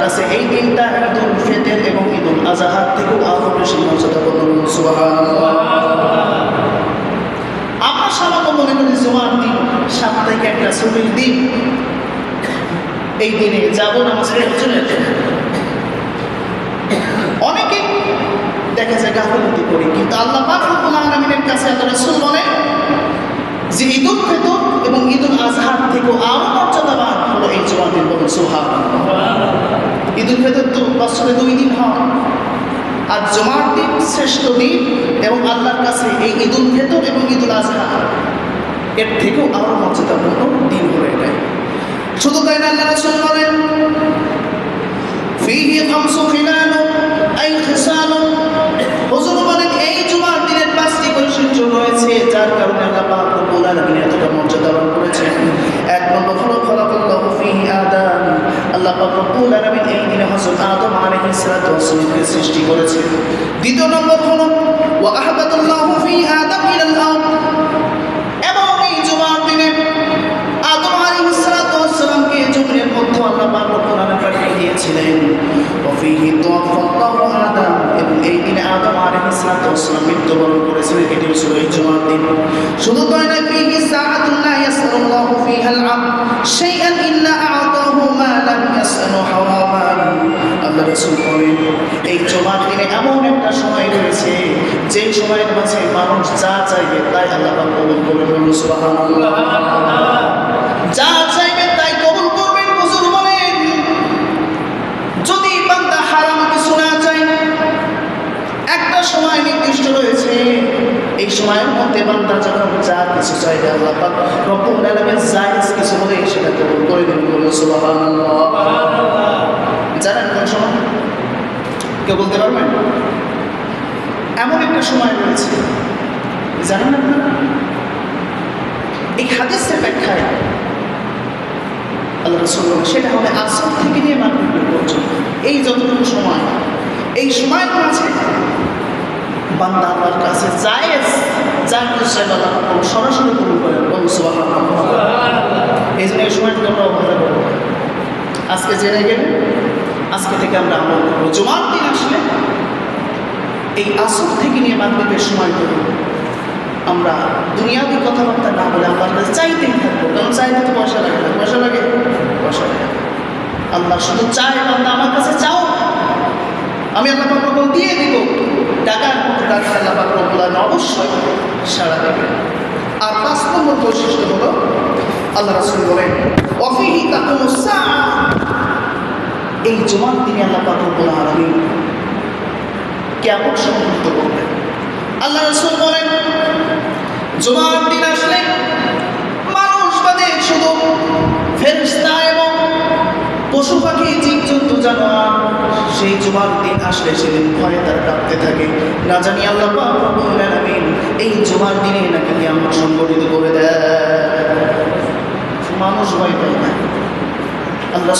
কাছে এই দিনটা ঈদুল ফিতর এবং ঈদুল আজহার থেকেও আরও বেশি মর্যাদা বলুন সুবহানাল্লাহ। আমরা সামান্য মনে করি, জুমার দিন, সাপ্তাহিক একটা ছুটির দিন। এই দিনে যাব নামাজ পড়তে অনেকে দেখা যায় গাফলতি করি, কিন্তু আল্লাহ পাক রব্বুল আলামিনের কাছে আল্লাহ রাসূল বলেন যে ঈদুল ফিতর এবং ঈদুল আজহার থেকেও আরও মর্যাদাবান হলো এই জুমার দিন বলুন সুবহানাল্লাহ ঈদুল ফিতর তো বছরে দুই দিন হয় আর জমার দিন, শ্রেষ্ঠ দিন এবং আল্লাহর কাছে এই ঈদুল ফিতর এবং ঈদুল আজহা। এর থেকেও আরও মর্যাদাপূর্ণ দিন হয়ে যায় শুধু তাই না, আল্লাহ রাসূল বলেন, ফিহি খামসু খিলালু আই খিসালু হুজুর বলেন, এই জুমার দিনের পাঁচটি বৈশিষ্ট্য রয়েছে, যার কারণে আল্লাহ পাক রব্বুল আলামিন এতটা মর্যাদা দান করেছেন এক নম্বর হলো খলাকাল্লাহু ফিহি আদম আল্লাহ পাক রব্বুল আলামিন এই দিনে হযরত আদম সৃষ্টি করেছেন দ্বিতীয় নম্বর হলো, ওয়া এবং আদম আলাইহিস সালাতু ওয়াসসালামকে জমিনের মধ্যে আল্লাহ পাক আলামিন পাঠিয়ে দিয়েছিলেন। সালাতু ওয়াসসালাম মৃত্যুবরণ করেছিলেন। এটি ছিল এই দিন। শুধু তাই না, ফিহি সাআতুন লা এই জুমার দিনে এমন একটা সময় রয়েছে, যে সময়ের মাঝে মানুষ যা চাইবে তাই আল্লাহ কবুল করবেন বলুন যা চাইবে তাই কবুল করবেন বলেন। যদি বান্দা হারাম কিছু না চাই একটা সময় নির্দিষ্ট রয়েছে, এই সময়ের মধ্যে বান্দা যখন যা কিছু চাইবে আল্লাহ পাক কিছু হলে সেটা কবুল করে সুবহানাল্লাহ। জানেন কোন সময় কেউ বলতে পারবেন এমন একটা সময় রয়েছে, জানেন আপনারা এই হাদিসের ব্যাখ্যায় আল্লাহ রসুল সেটা হবে আসর থেকে নিয়ে মাগরিব পর্যন্ত। এই যতটুকু সময়, এই সময়ের মাঝে বান্দা আল্লাহর কাছে জায়েজ যা চাইবে আল্লাহ সরাসরি কবুল করেন এই জন্য এই সময়টাকে আমরা অবহেলা করব আজকে জেনে গেলে আজকে থেকে আমরা আমল করব। জুমার দিন আসলে এই আসর থেকে নিয়ে মাগরিবের সময় করব আমরা দুনিয়াবি কথাবার্তা না বলে আল্লাহর কাছে চাইতেই থাকব। কারণ চাইতে তো পয়সা লাগে না। পয়সা লাগে? পয়সা লাগে। আল্লাহ শুধু চায়, বান্দা আমার কাছে চাও আমি আল্লাহ পাক দিয়ে দিব। টাকার মতো টাকা আল্লাহ পাক রব্বুল অবশ্যই সারা দেবে আর পাঁচ নম্বর বৈশিষ্ট্য হলো, আল্লাহ রাসূল বলেন অফিহি জুমার দিনে আল্লাহ পাক রব্বুল আলামিন কেমন সংযুক্ত করবেন আল্লাহ রসুল বলেন, জুমার দিন আসলে মানুষ বাদে শুধু ফেরেশতা এবং পশু পাখি, জীবজন্তু, জানোয়ার সেই জুমার দিন আসলে সেদিন ভয়ে তারা কাঁপতে থাকে। না জানি আল্লাহ আলামিন এই জুমার দিনে নাকি কিয়ামত সংগঠিত করে দেয় মানুষ ভয় পায় না। আল্লাহ